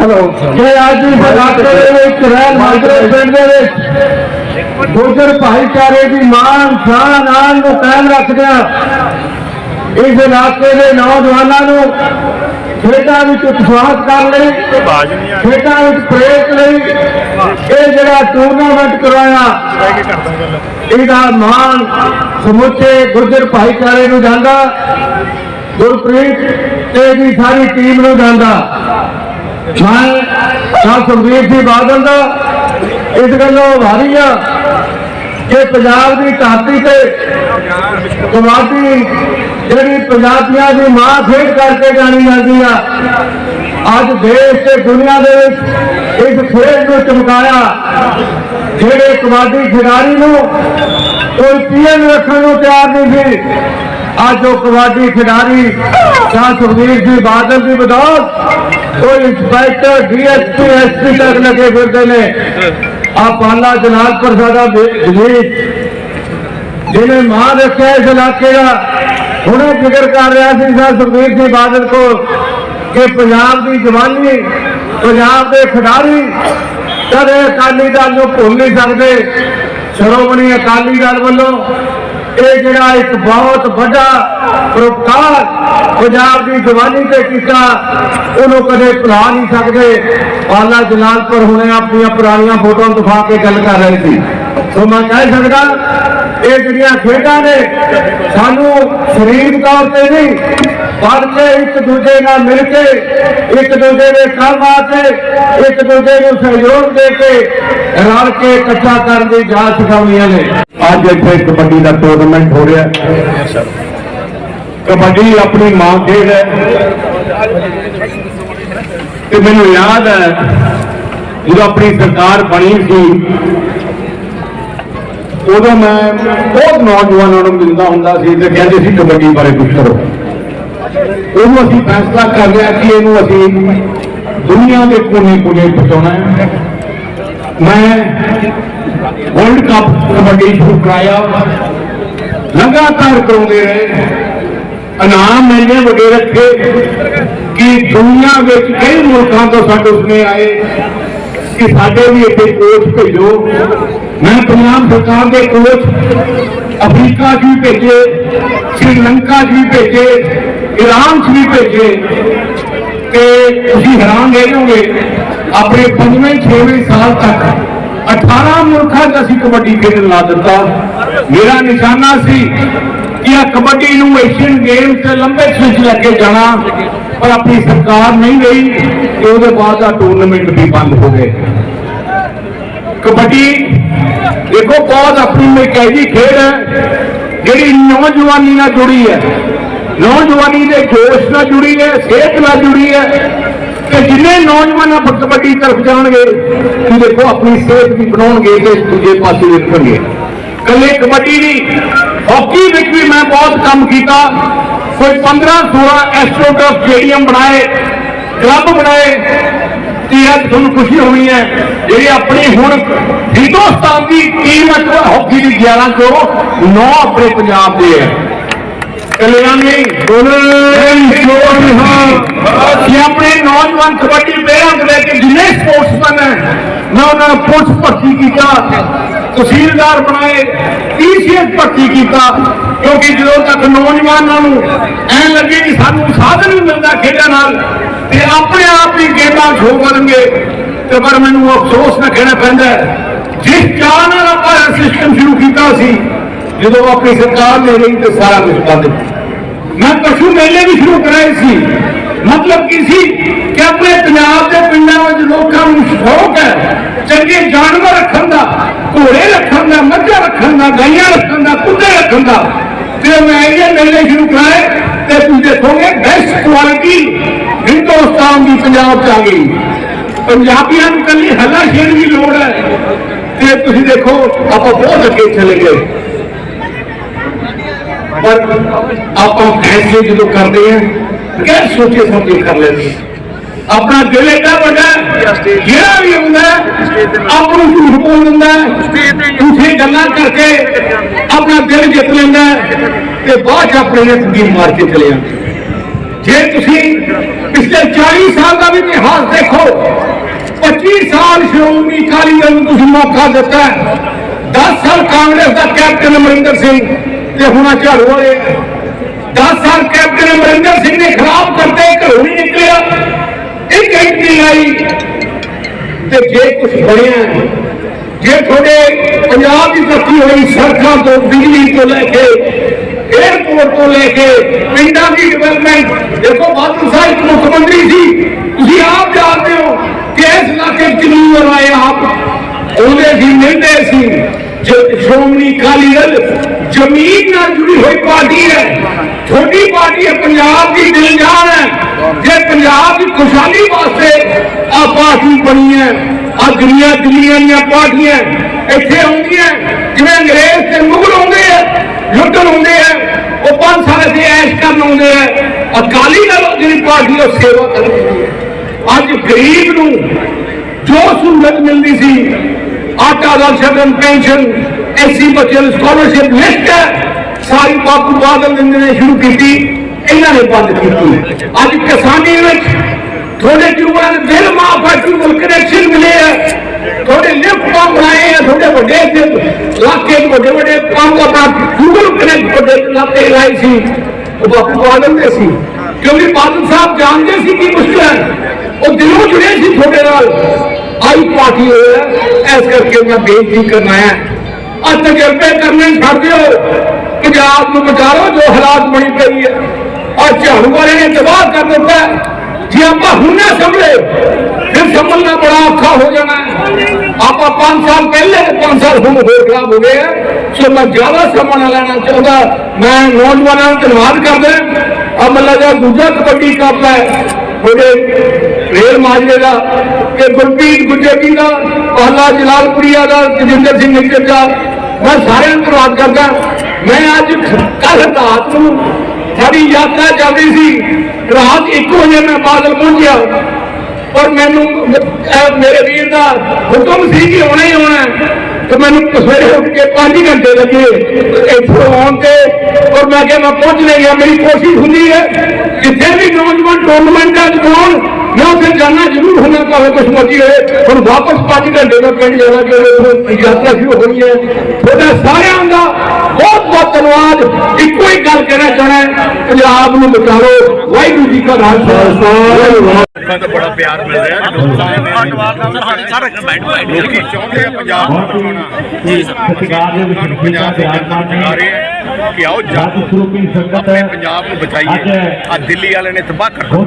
Hello ਕਿ ਅੱਜ ਇਸ ਇਲਾਕੇ ਦੇ ਵਿੱਚ ਰਹਿਣ ਮਾਜਰੇ ਪਿੰਡ ਦੇ ਵਿੱਚ ਗੁੱਜਰ ਭਾਈਚਾਰੇ ਦੀ ਮਾਨ ਸ਼ਾਨ ਆਨ ਨੂੰ ਕਾਇਮ ਰੱਖਦਿਆਂ ਇਸ ਇਲਾਕੇ ਦੇ ਨੌਜਵਾਨਾਂ ਨੂੰ ਖੇਡਾਂ ਵਿੱਚ ਉਤਸ਼ਾਹਿਤ ਕਰਨ ਲਈ, ਖੇਡਾਂ ਵਿੱਚ ਪ੍ਰੇਰਿਤ ਲਈ ਇਹ ਜਿਹੜਾ ਟੂਰਨਾਮੈਂਟ ਕਰਵਾਇਆ, ਇਹਦਾ ਮਾਣ ਸਮੁੱਚੇ ਗੁਰਜਰ ਭਾਈਚਾਰੇ ਨੂੰ ਜਾਂਦਾ, ਗੁਰਪ੍ਰੀਤ ਤੇ ਦੀ ਸਾਰੀ ਟੀਮ ਨੂੰ ਜਾਂਦਾ। ਮੈਂ ਸਾਹ ਸੁਖਬੀਰ ਸਿੰਘ ਬਾਦਲ ਦਾ ਇਸ ਗੱਲੋਂ ਆਭਾਰੀ ਆ ਕਿ ਪੰਜਾਬ ਦੀ ਧਰਤੀ ਤੇ ਕਬੱਡੀ ਜਿਹੜੀ ਪੰਜਾਬੀਆਂ ਦੀ ਮਾਂ ਖੇਡ ਕਰਕੇ ਜਾਣੀ ਜਾਂਦੀ ਆ। ਅੱਜ ਦੇਸ਼ ਤੇ ਦੁਨੀਆ ਦੇ ਵਿੱਚ ਇਸ ਖੇਡ ਨੂੰ ਚਮਕਾਇਆ। ਜਿਹੜੇ ਕਬੱਡੀ ਖਿਡਾਰੀ ਨੂੰ ਕੋਈ ਪੀਐਨ ਰੱਖਣ ਨੂੰ ਤਿਆਰ ਨਹੀਂ ਸੀ, ਅੱਜ ਉਹ ਕਬੱਡੀ ਖਿਡਾਰੀ ਸ਼ਾਹ ਸੁਖਬੀਰ ਸਿੰਘ ਬਾਦਲ ਦੀ ਬਦੌਲਤ ਕੋਈ ਇੰਸਪੈਕਟਰ ਡੀਐਸਪੀ ਐਸਪੀ ਤੱਕ ਲੱਗੇ ਫਿਰਦੇ ਨੇ। ਆ ਪਾਲਾ ਜਲਾਲਪੁਰ ਸਾਡਾ ਜਲੀਲ ਜਿਹਨੇ ਮਾਂ ਰੱਖਿਆ ਇਸ ਇਲਾਕੇ ਦਾ, ਹੁਣੇ ਜ਼ਿਕਰ ਕਰ ਰਿਹਾ ਸੀ ਸਰ ਸੁਖਬੀਰ ਸਿੰਘ ਬਾਦਲ ਕੋ ਕਿ ਪੰਜਾਬ ਦੀ ਜਵਾਨੀ, ਪੰਜਾਬ ਦੇ ਖਿਡਾਰੀ ਕਦੇ ਅਕਾਲੀ ਦਲ ਨੂੰ ਭੁੱਲ ਨਹੀਂ ਸਕਦੇ। ਸ਼੍ਰੋਮਣੀ ਅਕਾਲੀ ਦਲ ਵੱਲੋਂ ਇਹ ਜਿਹੜਾ ਇੱਕ ਬਹੁਤ ਵੱਡਾ ਪ੍ਰੋਪਕਾਰ ਪੰਜਾਬ ਦੀ ਜਵਾਨੀ ਤੇ ਕੀਤਾ, ਉਹਨੂੰ ਕਦੇ ਭੁਲਾ ਨਹੀਂ ਸਕਦੇ। ਪਾਲਾ ਜਲਾਲਪੁਰ ਹੁਣੇ ਆਪਣੀਆਂ ਪੁਰਾਣੀਆਂ ਫੋਟੋਆਂ ਦਿਖਾ ਕੇ ਗੱਲ ਕਰ ਰਹੇ ਸੀ। ਸੋ ਮੈਂ ਕਹਿ ਸਕਦਾ, ਇਹ ਜਿਹੜੀਆਂ ਖੇਡਾਂ ਨੇ, ਸਾਨੂੰ ਸਰੀਰ ਤੌਰ ਤੇ ਨਹੀਂ ਬਲਕਿ ਇੱਕ ਦੂਜੇ ਨਾਲ ਮਿਲ ਕੇ, ਇੱਕ ਦੂਜੇ ਦੇ ਕੰਮ ਆ ਕੇ, ਇੱਕ ਦੂਜੇ ਨੂੰ ਸਹਿਯੋਗ ਦੇ ਕੇ ਰਲ ਕੇ ਇਕੱਠਾ ਕਰਨ ਦੀ ਜਾਂਚ ਸਿਖਾਉਂਦੀਆਂ ਨੇ। ਅੱਜ ਇੱਥੇ ਕਬੱਡੀ ਦਾ ਟੂਰਨਾਮੈਂਟ ਹੋ ਰਿਹਾ। ਕਬੱਡੀ ਆਪਣੀ ਮਾਂ ਖੇਡ ਹੈ। ਤੇ ਮੈਨੂੰ ਯਾਦ ਹੈ, ਜਦੋਂ ਆਪਣੀ ਸਰਕਾਰ ਬਣੀ ਸੀ, ਉਦੋਂ ਮੈਂ ਬਹੁਤ ਨੌਜਵਾਨਾਂ ਨੂੰ ਮਿਲਦਾ ਹੁੰਦਾ ਸੀ ਤੇ ਕਹਿੰਦੇ ਸੀ ਕਬੱਡੀ ਬਾਰੇ ਕੁਝ ਕਰੋ। ਉਹਨੂੰ ਅਸੀਂ ਫੈਸਲਾ ਕਰ ਲਿਆ ਕਿ ਇਹਨੂੰ ਅਸੀਂ ਦੁਨੀਆ ਦੇ ਕੋਨੇ-ਕੋਨੇ ਪਹੁੰਚਾਉਣਾ ਹੈ। ਮੈਂ ਵਰਲਡ ਕੱਪ ਕਬੱਡੀ ਸ਼ੁਰੂ ਕਰਾਇਆ। ਲਗਾਤਾਰ ਕਰਾਉਂਦੇ ਰਹੇ। ਇਨਾਮ ਮੈਨੇ ਵੱਡੇ ਰੱਖੇ ਕਿ ਦੁਨੀਆ ਵਿੱਚ ਕਈ ਮੁਲਕਾਂ ਤੋਂ ਸਾਡੇ ਉਸਨੇ ਆਏ ਕਿ ਸਾਡੇ ਵੀ ਇੱਥੇ ਕੋਚ ਭੇਜੋ। ਮੈਂ ਪੰਜਾਬ ਸਰਕਾਰ ਦੇ ਕੋਚ ਅਫਰੀਕਾ 'ਚ ਵੀ ਭੇਜੇ ਸ਼੍ਰੀਲੰਕਾ ਜੀ ਭੇਜੇ। ਈਰਾਨ 'ਚ ਵੀ ਭੇਜੇ ਤੇ ਤੁਸੀਂ ਹੈਰਾਨ ਰਹਿ ਆਪਣੇ ਪੰਜਵੇਂ ਛੇਵੇਂ ਸਾਲ ਤੱਕ 18 ਮੁਲਕਾਂ 'ਚ ਅਸੀਂ ਕਬੱਡੀ ਖੇਡਣ ਲਾ ਦਿੱਤਾ। ਮੇਰਾ ਨਿਸ਼ਾਨਾ ਸੀ ਕਿ ਆ ਕਬੱਡੀ ਨੂੰ ਏਸ਼ੀਅਨ ਗੇਮ ਤੇ ਲੰਬੇ ਵਿੱਚ ਲੈ ਕੇ ਜਾਣਾ, ਪਰ ਆਪਣੀ ਸਰਕਾਰ ਨਹੀਂ ਰਹੀ ਤੇ ਉਹਦੇ ਬਾਅਦ ਆ ਟੂਰਨਾਮੈਂਟ ਵੀ ਬੰਦ ਹੋ ਗਏ। ਕਬੱਡੀ, ਦੇਖੋ, ਬਹੁਤ ਆਪਣੀ ਇੱਕ ਐਜੀ ਖੇਡ ਹੈ, ਜਿਹੜੀ ਨੌਜਵਾਨੀ ਨਾਲ ਜੁੜੀ ਹੈ। ਨੌਜਵਾਨੀ ਦੇ ਜੋਸ਼ ਨਾਲ ਜੁੜੀ ਹੈ, ਸਿਹਤ ਨਾਲ ਜੁੜੀ ਹੈ। ਤੇ ਜਿੰਨੇ ਨੌਜਵਾਨ ਆਪ ਕਬੱਡੀ ਤਰਫ ਜਾਣਗੇ ਤੁਸੀਂ ਦੇਖੋ ਆਪਣੀ ਸਿਹਤ ਵੀ ਬਣਾਉਣਗੇ ਤੇ ਦੂਜੇ ਪਾਸੇ ਵੇਖਣਗੇ ਕੱਲੇ ਕਬੱਡੀ ਨਹੀਂ, ਹਾਕੀ ਵਿੱਚ ਵੀ ਮੈਂ ਬਹੁਤ ਕੰਮ ਕੀਤਾ। ਕੋਈ 15 16 ਐਸਟ੍ਰੋਟਰਫ ਸਟੇਡੀਅਮ ਬਣਾਏ, ਕਲੱਬ ਬਣਾਏ, ਤੇ ਅੱਜ ਤੁਹਾਨੂੰ ਖੁਸ਼ੀ ਹੋਣੀ ਹੈ, ਜਿਹੜੀ ਆਪਣੀ ਹੁਣ ਹਿੰਦੁਸਤਾਨ ਦੀ ਟੀਮ ਹੈ ਹਾਕੀ ਦੀ 11 ਤੋਂ 9 ਆਪਣੇ ਪੰਜਾਬ ਦੇ ਹੈ। ਕਲਿਆਣ ਨਹੀਂ ਬੋਲੇ ਜੋਰ ਹਾਂ ਕਿ ਆਪਣੇ ਨੌਜਵਾਨ ਕਬੱਡੀ ਪਲੇਅਰਾਂ ਤੋਂ ਲੈ ਕੇ ਜਿੰਨੇ ਸਪੋਰਟਸਮੈਨ ਹੈ, ਮੈਂ ਉਹਨਾਂ ਨੂੰ ਪੁਲਿਸ ਭਰਤੀ ਕੀਤਾ, ਤਹਿਸੀਲਦਾਰ ਬਣਾਏ ਪੀਸੀਐਸ ਭਰਤੀ ਕੀਤਾ। ਕਿਉਂਕਿ ਜਦੋਂ ਤੱਕ ਨੌਜਵਾਨਾਂ ਨੂੰ ਐਂ ਲੱਗੇ ਕਿ ਸਾਨੂੰ ਸਾਧਨ ਵੀ ਮਿਲਦਾ ਖੇਡਾਂ ਨਾਲ, ਤੇ ਆਪਣੇ ਆਪ ਹੀ ਗੇਮਾਂ ਸ਼ੋ ਕਰਨਗੇ ਤੇ ਪਰ ਮੈਨੂੰ ਅਫਸੋਸ ਨਾ ਕਹਿਣਾ ਪੈਂਦਾ ਜਿਸ ਚਾਹ ਨਾਲ ਆਪਾਂ ਸਿਸਟਮ ਸ਼ੁਰੂ ਕੀਤਾ ਸੀ, ਜਦੋਂ ਆਪਣੀ ਸਰਕਾਰ ਨੇ ਰਹੀ ਤੇ ਸਾਰਾ ਕੁਝ ਬੰਦ ਮੈਂ ਪਸ਼ੂ ਮੇਲੇ ਵੀ ਸ਼ੁਰੂ ਕਰਾਏ ਸੀ। ਮਤਲਬ ਕੀ ਸੀ ਕਿ ਆਪਣੇ ਪੰਜਾਬ ਦੇ ਪਿੰਡਾਂ ਵਿੱਚ ਲੋਕਾਂ ਨੂੰ ਸ਼ੌਕ ਹੈ ਚੰਗੇ ਜਾਨਵਰ ਰੱਖਣ ਦਾ, ਘੋੜੇ ਰੱਖਣ ਦਾ, ਮੱਝਾਂ ਰੱਖਣ ਦਾ, ਗਾਈਆਂ ਰੱਖਣ ਦਾ, ਕੁੱਤੇ ਰੱਖਣ ਦਾ। ਤੇ ਮੈਂ ਇਹ ਮੇਲੇ ਸ਼ੁਰੂ ਕਰਾਏ ਤੇ ਤੁਸੀਂ ਦੇਖੋਗੇ ਬੈਸਟ ਕੁਆਲਿਟੀ ਹਿੰਦੁਸਤਾਨ ਦੀ ਪੰਜਾਬ ਚ ਆ ਗਈ। ਪੰਜਾਬੀਆਂ ਨੂੰ ਕੱਲੀ ਹੱਲਾ ਸ਼ੇਰ ਦੀ ਲੋੜ ਹੈ। ਤੇ ਤੁਸੀਂ ਦੇਖੋ, ਆਪਾਂ ਬਹੁਤ ਅੱਗੇ ਚਲੇ ਗਏ। ਪਰ ਆਪਾਂ ਫੈਸਲੇ ਜਦੋਂ ਕਰਦੇ ਹਾਂ ਗੈਰ ਸੋਚੇ ਸਮਝੇ ਕਰ ਲੈਂਦੇ ਹਾਂ। ਆਪਣਾ ਦਿਲ ਏਡਾ ਵੱਡਾ ਹੈ, ਜਿਹੜਾ ਵੀ ਹੁੰਦਾ ਹੈ, ਆਪ ਨੂੰ ਝੂਠ ਬੋਲ ਦਿੰਦਾ ਹੈ, ਝੂਠੇ ਗੱਲਾਂ ਕਰਕੇ ਆਪਣਾ ਦਿਲ ਜਿੱਤ ਲੈਂਦਾ ਹੈ ਤੇ ਬਾਅਦ ਚ ਆਪਣੇ ਨੇ ਤਕੀਰ ਮਾਰ ਕੇ ਚਲੇ ਜਾਂਦੇ ਜੇ ਤੁਸੀਂ ਪਿਛਲੇ 40 ਸਾਲ ਦਾ ਵੀ ਇਤਿਹਾਸ ਦੇਖੋ ਮੌਕਾ ਦਿੱਤਾ 10 ਸਾਲ ਕਾਂਗਰਸ ਦਾ ਕੈਪਟਨ ਅਮਰਿੰਦਰ ਸਿੰਘ ਤੇ ਹੁਣ ਝਾੜੂ ਵਾਲੇ 10 ਸਾਲ ਕੈਪਟਨ ਅਮਰਿੰਦਰ ਸਿੰਘ ਨੇ ਖਰਾਬ ਕਰਦੇ ਘਰੋਂ ਨਹੀਂ ਨਿਕਲਿਆ। ਇੱਕ ਇੱਕ ਦੀ ਆਈ ਤੇ ਜੇ ਕੁਝ ਬਣਿਆ, ਜੇ ਤੁਹਾਡੇ ਪੰਜਾਬ ਦੀ ਤਰੱਕੀ ਹੋਈ, ਸੜਕਾਂ ਤੋਂ ਬਿਜਲੀ ਤੋਂ ਲੈ ਕੇ ਏਅਰਪੋਰਟ ਤੋਂ ਲੈ ਕੇ ਪਿੰਡਾਂ ਦੀ ਡਿਵੈਲਪਮੈਂਟ ਦੇਖੋ ਬਾਦਲ ਸਾਹਿਬ ਮੁੱਖ ਮੰਤਰੀ ਸੀ। ਤੁਸੀਂ ਆਪ ਜਾਣਦੇ ਹੋ ਕਿ ਇਸ ਇਲਾਕੇ 'ਚ ਕਿੰਨੀ ਵਾਰ ਆਪ। ਉਹਦੇ ਸੀ ਮਿਲਦੇ ਸੀ। ਸ਼੍ਰੋਮਣੀ ਅਕਾਲੀ ਦਲ ਜ਼ਮੀਨ ਨਾਲ ਜੁੜੀ ਹੋਈ ਪਾਰਟੀ ਹੈ ਛੋਟੀ ਪਾਰਟੀ ਹੈ, ਪੰਜਾਬ ਦੀ ਦਿਲ ਹੈ। ਜੇ ਪੰਜਾਬ ਦੀ ਖੁਸ਼ਹਾਲੀ ਵਾਸਤੇ ਆ ਪਾਰਟੀ ਬਣੀ ਹੈ ਆ ਦੁਨੀਆ ਦੁਨੀਆ ਦੀਆਂ ਪਾਰਟੀਆਂ ਇੱਥੇ ਆਉਂਦੀਆਂ ਜਿਵੇਂ ਅੰਗਰੇਜ਼ ਤੇ ਮੁਗਲ ਆਉਂਦੇ ਆ ਲੁੱਟਣ ਆਉਂਦੇ ਆ ਉਹ ਪੰਜ ਸਾਲ ਅਸੀਂ ਐਸ਼ ਕਰਨ ਆਉਂਦੇ ਆ ਅਕਾਲੀ ਦਲ ਜਿਹੜੀ ਪਾਰਟੀ ਉਹ ਸੇਵਾ ਕਰਦੀ ਹੈ। ਅੱਜ ਗਰੀਬ ਨੂੰ ਜੋ ਸਹੂਲਤ ਮਿਲਦੀ ਸੀ ਆਟਾ ਦਾ ਸ਼ਗਨ ਪੈਨਸ਼ਨ ਐਸੀ ਬੱਚਿਆਂ ਨੂੰ ਸਕਾਲਰਸ਼ਿਪ ਲਿਸਟ ਹੈ ਸਾਰੀ ਬਾਪੂ ਬਾਦਲ ਨੇ ਨੇ ਸ਼ੁਰੂ ਕੀਤੀ ਇਹਨਾਂ ਨੇ ਬੰਦ ਕੀਤੀ ਅੱਜ ਕਿਸਾਨੀ ਵਿੱਚ ਥੋੜੇ ਟਿਊਬਾਂ ਦੇ ਬਿੱਲ ਮਾਫ ਹੈ ਟਿਊਬਲ ਕਨੈਕਸ਼ਨ ਮਿਲੇ ਆ ਥੋੜੇ ਲਿਫਟ ਪੰਪ ਬਣਾਏ ਆ ਥੋੜੇ ਵੱਡੇ ਇੱਥੇ ਇਲਾਕੇ ਦੇ ਵੱਡੇ ਵੱਡੇ ਪੰਪ ਆਪਣਾ ਟਿਊਬਲ ਕਨੈਕਟ ਵੱਡੇ ਇਲਾਕੇ ਲਾਏ ਸੀ ਉਹ ਬਾਪੂ ਬਾਦਲ ਦੇ ਸੀ ਕਿਉਂਕਿ ਬਾਦਲ ਸਾਹਿਬ ਜਾਣਦੇ ਸੀ ਕੀ ਮੁਸ਼ਕਲ ਹੈ ਉਹ ਦਿਲੋਂ ਜੁੜੇ ਸੀ ਤੁਹਾਡੇ ਨਾਲ ਆਈ ਪਾਰਟੀ ਹੋਇਆ ਇਸ ਕਰਕੇ ਮੈਂ ਬੇਨਤੀ ਕਰਨਾ ਹੈ ਆ ਤਜਰਬੇ ਕਰਨੇ ਛੱਡ ਦਿਓ ਪੰਜਾਬ ਨੂੰ ਬਚਾ ਲਓ ਜੋ ਹਾਲਾਤ ਬਣੀ ਪਈ ਹੈ ਆ ਝਾੜੂ ਵਾਲੇ ਨੇ ਤਬਾਹ ਕਰ ਦਿੱਤਾ ਹੈ। ਜੇ ਆਪਾਂ ਹੁਣ ਨਾ ਸੰਭਲੇ ਫਿਰ ਸੰਭਲਣਾ ਬੜਾ ਔਖਾ ਹੋ ਜਾਣਾ ਹੈ। ਆਪਾਂ 5 ਸਾਲ ਪਹਿਲੇ 5 ਸਾਲ ਹੁਣ ਹੋਰ ਖਰਾਬ ਹੋ ਗਏ ਆ ਸੋ ਮੈਂ ਜ਼ਿਆਦਾ ਸਮਾਂ ਨਾ ਲੈਣਾ ਚਾਹੁੰਦਾ ਮੈਂ ਨੌਜਵਾਨਾਂ ਨੂੰ ਧੰਨਵਾਦ ਕਰਦਾ ਆ ਮੱਲਾ ਦਾ ਦੂਜਾ ਕਬੱਡੀ ਕੱਪ ਹੈ ਉਹਦੇ ਰੇਲ ਮਾਜਰੇ ਦਾ ਤੇ ਗੁਰਪ੍ਰੀਤ ਗੁੱਜਰ ਦਾ, ਪਹਿਲਾ ਜਲਾਲਪੁਰੀਆ ਦਾ ਤਜਿੰਦਰ ਸਿੰਘ ਨਿੱਜਰ ਦਾ, ਮੈਂ ਸਾਰਿਆਂ ਨੂੰ ਧੰਨਵਾਦ ਕਰਦਾ। ਮੈਂ ਅੱਜ ਕੱਲ ਰਾਤ ਨੂੰ ਸਾਡੀ ਯਾਤਰਾ ਚੱਲਦੀ ਸੀ। ਰਾਤ 1 ਵਜੇ ਮੈਂ ਬਾਦਲ ਪਹੁੰਚਿਆ। ਔਰ ਮੈਨੂੰ ਮੇਰੇ ਵੀਰ ਦਾ ਹੁਕਮ ਸੀ ਕਿ ਆਉਣਾ ਹੀ ਆਉਣਾ ਹੈ। ਮੈਨੂੰ ਸਵੇਰੇ ਉੱਠ ਕੇ 5 ਘੰਟੇ ਲੱਗੇ। ਇੱਥੋਂ ਆਉਣ ਤੇ ਔਰ ਮੈਂ ਕਿਹਾ, ਮੈਂ ਪਹੁੰਚ ਨਹੀਂ ਗਿਆ, ਮੇਰੀ ਕੋਸ਼ਿਸ਼ ਹੁੰਦੀ ਹੈ ਜਿੱਥੇ ਵੀ ਨੌਜਵਾਨ ਟੂਰਨਾਮੈਂਟਾਂ 'ਚ ਹੋਣ ਮੈਂ ਉੱਥੇ ਜਾਣਾ ਜ਼ਰੂਰ ਹੁੰਦਾ, ਭਾਵੇਂ ਕੁਛ ਮਰਜ਼ੀ ਹੋਏ ਹੁਣ ਵਾਪਸ 5 ਘੰਟੇ ਦਾ ਪਿੰਡ ਜਾਣਾ, ਕਿ ਉੱਥੋਂ ਯਾਤਰਾ ਸ਼ੁਰੂ ਹੋਣੀ ਹੈ। ਤੁਹਾਡਾ ਸਾਰਿਆਂ ਦਾ ਬਹੁਤ ਬਹੁਤ ਧੰਨਵਾਦ। ਇੱਕੋ ਹੀ ਗੱਲ ਕਹਿਣਾ ਚਾਹਣਾ ਪੰਜਾਬ ਨੂੰ ਬਚਾਓ ਵਾਹਿਗੁਰੂ ਜੀ ਕਾ ਖਾਲਸਾ। ਲੋਕਾਂ ਦਾ ਬੜਾ ਪਿਆਰ ਮਿਲ ਰਿਹਾ ਹੈ ਲੋਕੀ ਚਾਹੁੰਦੇ ਆ ਪੰਜਾਬ ਨੂੰ ਬਚਾਉਣਾ ਜੀ ਸਤਿਕਾਰ ਦੇ ਵਿੱਚ ਲੋਕਾਂ ਨੂੰ ਪੰਜਾਬ ਦੀ ਜਨਤਾ ਚਲਾ ਰਹੇ ਹੈ ਕਿ ਆਓ ਜਾ ਜੱਟ ਸਰੂਪੀ ਸੰਗਤ ਆਪਣੇ ਪੰਜਾਬ ਨੂੰ ਬਚਾਈਏ ਆ ਦਿੱਲੀ ਵਾਲੇ ਨੇ ਤਬਾਹ ਕਰ ਦਿੱਤਾ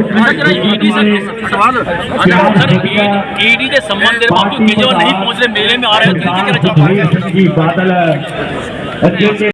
ईडी के संबंध में बाकी केजरीवाल नहीं पहुंच रहे मेले में आ रहे हैं तो क्या कहना चाहते हैं बादल